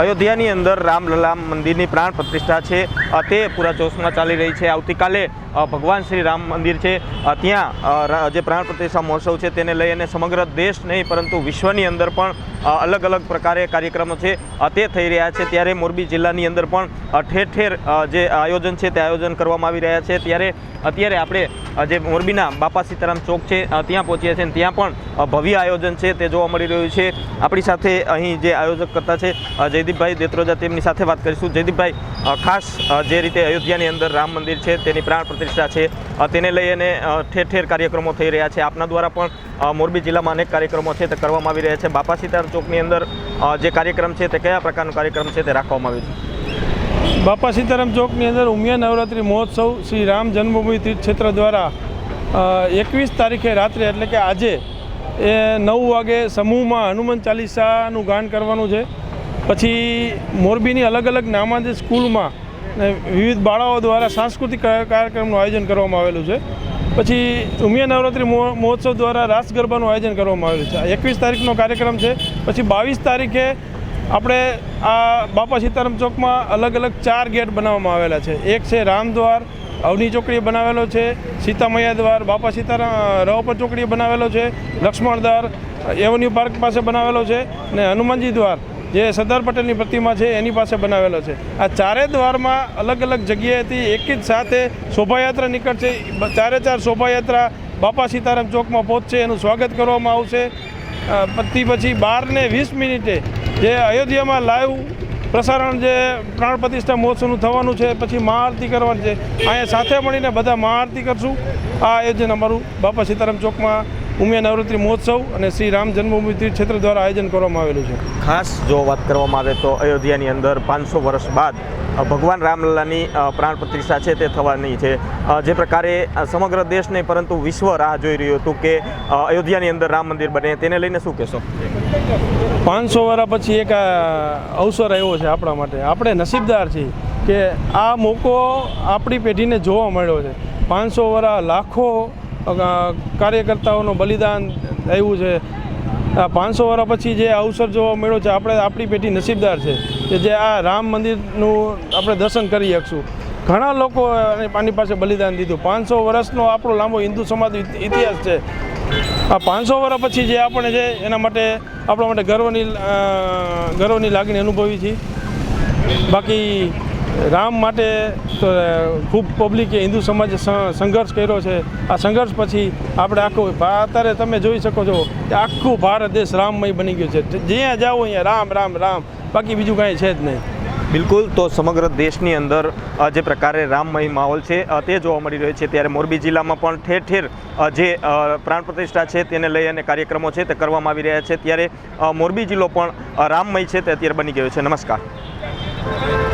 અયોધ્યાની અંદર રામલલા મંદિરની પ્રાણ પ્રતિષ્ઠા છે. તે પૂરા જોશમાં ચાલી રહી છે. આવતીકાલે ભગવાન શ્રી રામ મંદિર છે. ત્યાં જે પ્રાણ પ્રતિષ્ઠા મહોત્સવ છે, તેને લઈ અને સમગ્ર દેશ નહીં, પરંતુ વિશ્વની અંદર પણ અલગ અલગ પ્રકારે કાર્યક્રમો છે. તે થઈ રહ્યા છે ત્યારે મોરબી જિલ્લાની અંદર પણ ઠેર ઠેર જે આયોજન છે તે આયોજન કરવામાં આવી રહ્યા છે. ત્યારે અત્યારે આપણે જે મોરબીના બાપા સીતારામ ચોક છે ત્યાં પહોંચ્યા છે અને ત્યાં પણ ભવ્ય આયોજન છે તે જોવા મળી રહ્યું છે. આપણી સાથે અહીં જે આયોજક કરતા છે જયદીપભાઈ દેત્રોજા તેમની સાથે વાત કરીશું. જયદીપભાઈ ખાસ જે રીતે અયોધ્યાની અંદર રામ મંદિર છે, તેની પ્રાણ પ્રતિષ્ઠા છે તેને લઈ અને ઠેર ઠેર કાર્યક્રમો થઈ રહ્યા છે. આપના દ્વારા પણ મોરબી જિલ્લામાં અનેક કાર્યક્રમો છે તે કરવામાં આવી રહ્યા છે. બાપા સીતારામ ચોકની અંદર જે કાર્યક્રમ છે તે કયા પ્રકારનો કાર્યક્રમ છે તે રાખવામાં આવ્યો છે? બાપા સીતારામ ચોકની અંદર ઉમિયા નવરાત્રિ મહોત્સવ શ્રી રામ જન્મભૂમિ તીર્થ ક્ષેત્ર દ્વારા એકવીસ તારીખે રાત્રે એટલે કે આજે, એ નવ વાગે સમૂહમાં હનુમાન ચાલીસાનું ગાન કરવાનું છે. પછી મોરબીની અલગ અલગ નામાંજિત સ્કૂલમાં વિવિધ બાળાઓ દ્વારા સાંસ્કૃતિક કાર્યક્રમનું આયોજન કરવામાં આવેલું છે. પછી ઉમિયા નવરાત્રિ મહો- મહોત્સવ દ્વારા રાસ ગરબાનું આયોજન કરવામાં આવેલું છે. એકવીસ તારીખનો કાર્યક્રમ છે. પછી બાવીસ તારીખે આપણે આ બાપા સીતારામ ચોકમાં અલગ અલગ ચાર ગેટ બનાવવામાં આવેલા છે. એક છે રામદ્વાર, અવની ચોકડીએ બનાવેલો છે. સીતામૈયા દ્વાર, બાપા સીતારામ રવાપર ચોકડીએ બનાવેલો છે. લક્ષ્મણ દ્વાર, એવન્યુ પાર્ક પાસે બનાવેલો છે. અને હનુમાનજી દ્વાર. જે સરદાર પટેલની પ્રતિમા છે, એની પાસે બનાવેલો છે. આ ચારે દ્વારમાં અલગ અલગ જગ્યાએથી એક જ સાથે શોભાયાત્રા નીકળશે. ચારે ચાર શોભાયાત્રા બાપા સીતારામ ચોકમાં પહોંચશે, એનું સ્વાગત કરવામાં આવશે. પછી બાર ને વીસ મિનિટે જે અયોધ્યામાં લાઈવ પ્રસારણ જે પ્રાણ પ્રતિષ્ઠા મહોત્સવનું થવાનું છે, પછી મહાઆરતી કરવાની છે. અહીંયા સાથે મળીને બધા મહાઆરતી કરશું. આ આયોજન અમારું બાપા સીતારામ ચોકમાં ઉમિયા નવરાત્રિ મહોત્સવ અને શ્રી રામ જન્મભૂમિ તીર્થ ક્ષેત્ર દ્વારા આયોજન કરવામાં આવેલું છે. ખાસ જો વાત કરવામાં આવે તો અયોધ્યાની અંદર પાંચસો વર્ષ બાદ ભગવાન રામલલ્લાની પ્રાણ પ્રતિષ્ઠા છે તે થવાની છે. જે પ્રકારે સમગ્ર દેશ નહીં પરંતુ વિશ્વ રાહ જોઈ રહ્યું હતું કે અયોધ્યાની અંદર રામ મંદિર બને. તેને લઈને શું કહેશો? પાંચસો વર્ષ પછી એક અવસર આવ્યો છે આપણા માટે. આપણે નસીબદાર છીએ કે આ મોકો આપણી પેઢીને જોવા મળ્યો છે. પાંચસો વર્ષ લાખો કાર્યકર્તાઓનું બલિદાન આવ્યું છે. આ પાંચસો વર્ષ પછી જે અવસર જોવા મળ્યો છે, આપણે આપણી પેઢી નસીબદાર છે કે જે આ રામ મંદિરનું આપણે દર્શન કરી શકશું. ઘણા લોકો આની પાસે બલિદાન દીધું. પાંચસો વર્ષનો આપણો લાંબો હિન્દુ સમાજ ઇતિહાસ છે. આ પાંચસો વર્ષ પછી જે આપણે છે એના માટે, આપણા માટે ગર્વની ગર્વની લાગણી અનુભવી છે બાકી રામ માટે તો ખૂબ પબ્લિકે હિન્દુ સમાજે સંઘર્ષ કર્યો છે. આ સંઘર્ષ પછી આપણે આખું અત્યારે તમે જોઈ શકો છો કે આખું ભારત દેશ રામમય બની ગયું છે. જ્યાં જાઓ અહીંયા રામ રામ રામ. બાકી બીજું કાંઈ છે જ નહીં. બિલકુલ, તો સમગ્ર દેશની અંદર જે પ્રકારે રામમય માહોલ છે તે જોવા મળી રહ્યો છે. ત્યારે મોરબી જિલ્લામાં પણ ઠેર ઠેર જે પ્રાણ પ્રતિષ્ઠા છે, તેને લઈ અને કાર્યક્રમો છે તે કરવામાં આવી રહ્યા છે. ત્યારે મોરબી જિલ્લો પણ રામમય છે તે અત્યારે બની ગયો છે. નમસ્કાર.